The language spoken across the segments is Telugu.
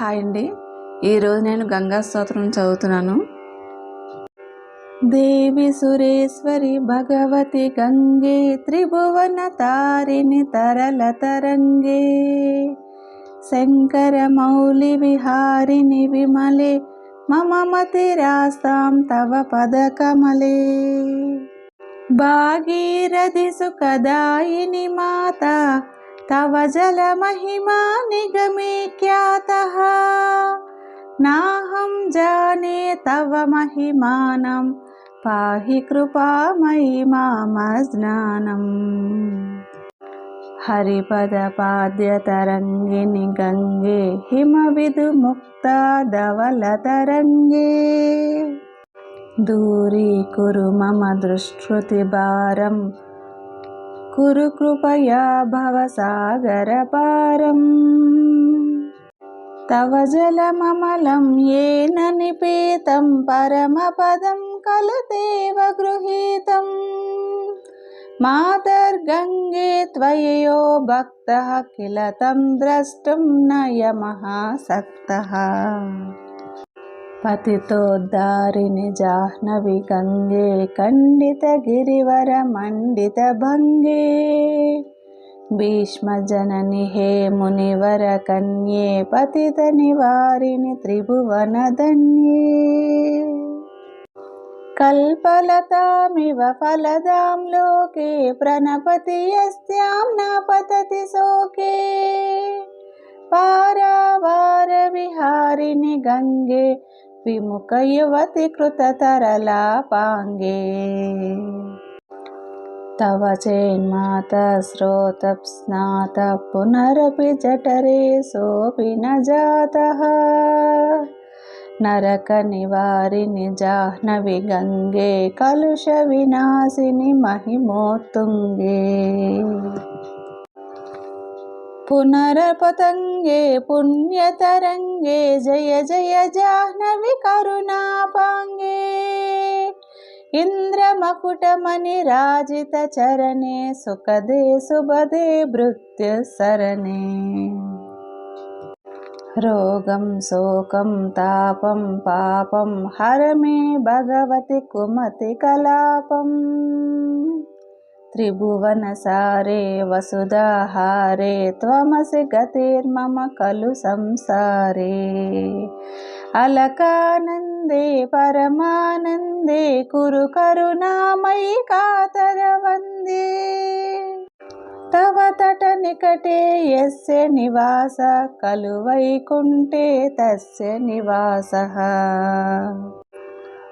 హాయ్ అండి. ఈరోజు నేను గంగా స్తోత్రం చదువుతున్నాను. దేవి సురేశ్వరి భగవతి గంగే త్రిభువన తారిణి తరల తరంగే. శంకర మౌలి విహారిణి విమలే మమ మతిరాస్తాం తవ పదకమలే. భాగీరథి సుఖదాయిని మాత तव जलमहिमा निगमे ख्यातः। नाहं जाने तव महिमानं पाहि कृपामयि मामज्ञानम् हरिपदपाद्यतरङ्गिनि गङ्गे हिमविदुमुक्ता धवलतरङ्गे दूरीकुरु मम कुरु कृपया भवसागरपारम् तव जलममलं येन निपेतं परमपदं कलतेव गृहीतम् मातर्गङ्गे त्वययो भक्तः किल तं द्रष्टुं न यमः सक्तः पतितोद्धारिणि जाह्नवि गङ्गे खण्डितगिरिवरमण्डितभङ्गे। भीष्मजननि हे मुनिवरकन्ये पतितनिवारिणि त्रिभुवनधन्ये। कल्पलतामिव फलदां लोके प्रणपति यस्यां न पतति शोके। पारावारविहारिणि गङ्गे విముఖ యువతి కృతతరలాపాంగే. తవ చేన్మాత శ్రోత స్నాత పునరపి జఠరే సోపి నాత నరక నివారిని జాహ్నవి గంగే కలుష వినాశిని మహిమోతుంగే पुनरपतङ्गे पुण्यतरङ्गे जय जय जाह्नवि करुणापाङ्गे इन्द्रमकुटमणिराजितचरणे सुखदे सुभदे भृत्युसरणे रोगं शोकं तापं पापं हर मे भगवति कुमति कलापम् त्रिभुवनसारे वसुधाहारे त्वमसि गतिर्मम खलु संसारे अलकानन्दे परमानन्दे कुरु करुणामयि कातरवन्दे तव तटनिकटे यस्य निवास खलु वैकुण्ठे तस्य निवासः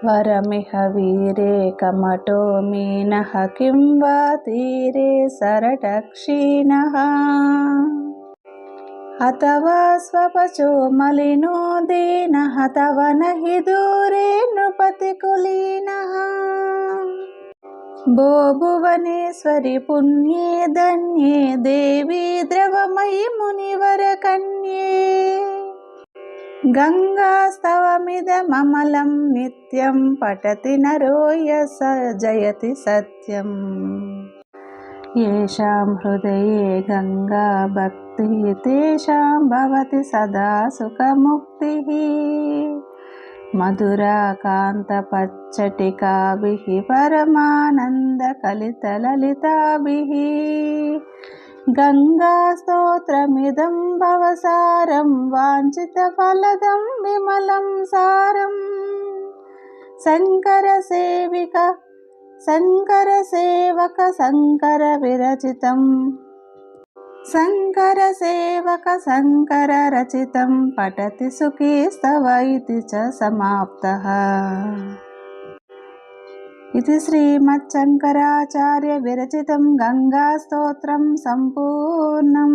వరమిహ వీరే కమటో మీనః కిం వా తీరే సరటక్షీణః అథవా స్వపచో మలినో దీనః తవ నహి దూరే నృపతికులీనः భో భువనేశ్వరి పుణ్యే ధన్యే దేవీ ద్రవమయి మునివర కన్యే. गङ्गास्तवमिदममलं नित्यं पठति नरो यस जयति सत्यम् येषां हृदये गङ्गा भक्तिः तेषां भवति सदा सुखमुक्तिः मधुराकान्तपच्चटिकाभिः परमानन्दकलितललिताभिः गङ्गास्तोत्रमिदं भवसारं वाञ्छितफलदं विमलं सारम् शङ्करसेविक शङ्करसेवक शङ्करविरचितं शङ्करसेवक शङ्कररचितं पठति सुखी स्तव इति च समाप्तः ఇది శ్రీమచ్చంకరాచార్య విరచితం గంగాస్తోత్రం సంపూర్ణం.